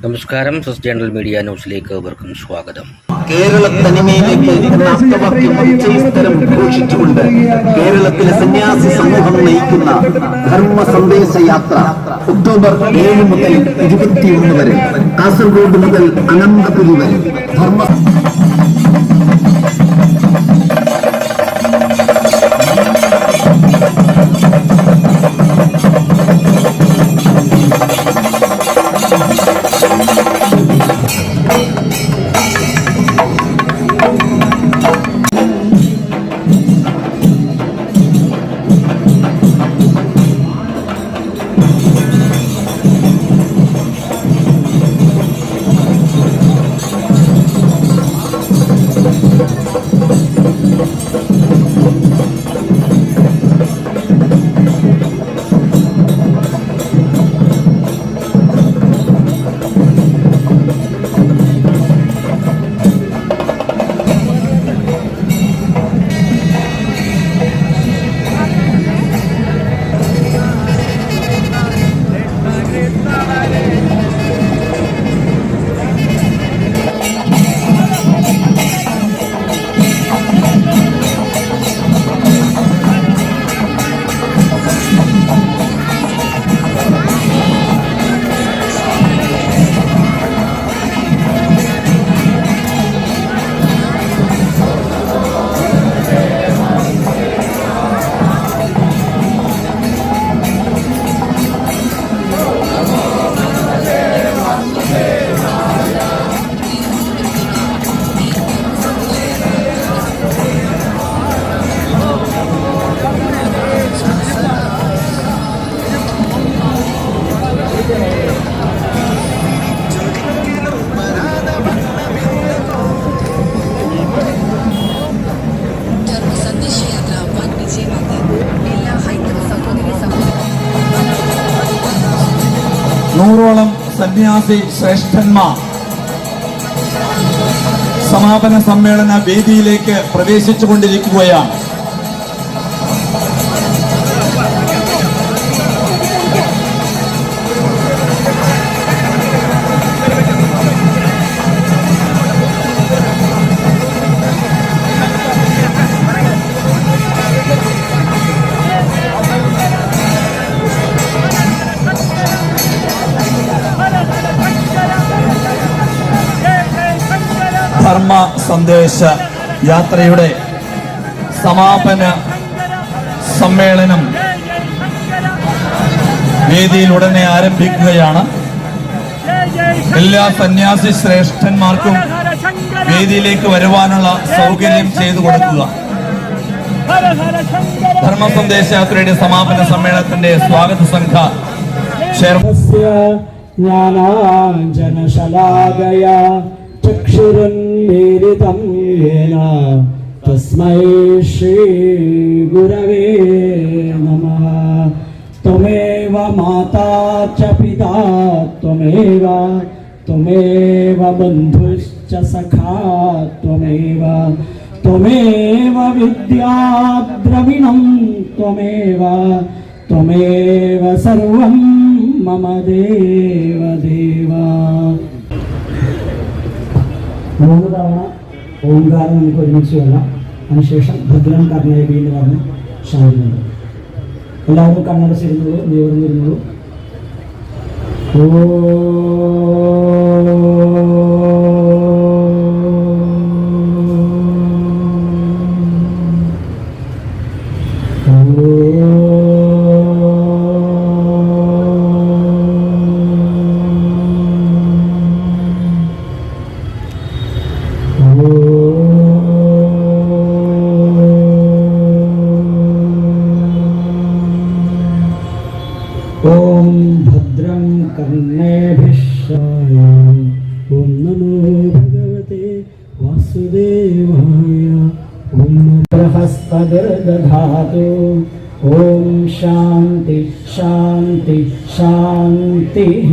നമസ്കാരം സസ് journal media ന്യൂസിലേക്ക് അവർക്കും സ്വാഗതം. കേരള തനിമയിലേക്ക് ഉച്ചസ്ഥലം ഘോഷിച്ചുകൊണ്ട് കേരളത്തിലെ സന്യാസി സമൂഹം നയിക്കുന്ന ധർമ്മ സന്ദേശ യാത്ര ഒക്ടോബർ ഏഴ് മുതൽ ഇരുപത്തിയൊന്ന് വരെ കാസർഗോഡ് മുതൽ അനന്തപുരി വരെ ധർമ്മ നൂറോളം സന്യാസി ശ്രേഷ്ഠന്മാർ. സമാപന സമ്മേളന വേദിയിലേക്ക് പ്രവേശിച്ചുകൊണ്ടിരിക്കുകയാണ്. ധർമ്മ സന്ദേശ യാത്രയുടെ സമാപന സമ്മേളനം വേദിയിൽ ഉടനെ ആരംഭിക്കുകയാണ്. എല്ലാ സന്യാസി ശ്രേഷ്ഠന്മാർക്കും വേദിയിലേക്ക് വരുവാനുള്ള സൗകര്യം ചെയ്തു കൊടുക്കുക. ധർമ്മ സന്ദേശ യാത്രയുടെ സമാപന സമ്മേളനത്തിന്റെ സ്വാഗത സംഘ ചെയർമാൻ चक्षुरुन्मीलितं येन तस्मै श्रीगुरवे नमः त्वमेव माता च पिता त्वमेव त्वमेव बन्धुश्च सखा त्वमेव त्वमेव विद्याद्रविणं त्वमेव त्वमेव सर्वं मम देव देव മൂന്ന് തവണ ഓംകാരം നമുക്ക് ഒരുമിച്ച് കൊള്ളാം അതിനുശേഷം ഭദ്രം കർണയെ വീണ്ടും പറഞ്ഞ് ക്ഷണിക്കുന്നുണ്ട് എല്ലാവരും കണ്ണടച്ചിരുന്നുള്ളൂ നിവർന്നിരുന്നുള്ളൂ ॐ कर्णेभिश्राय ॐ नमो भगवते वासुदेवाय। ॐ हस्तगिर्दधातु ॐ शान्ति शान्ति शान्तिः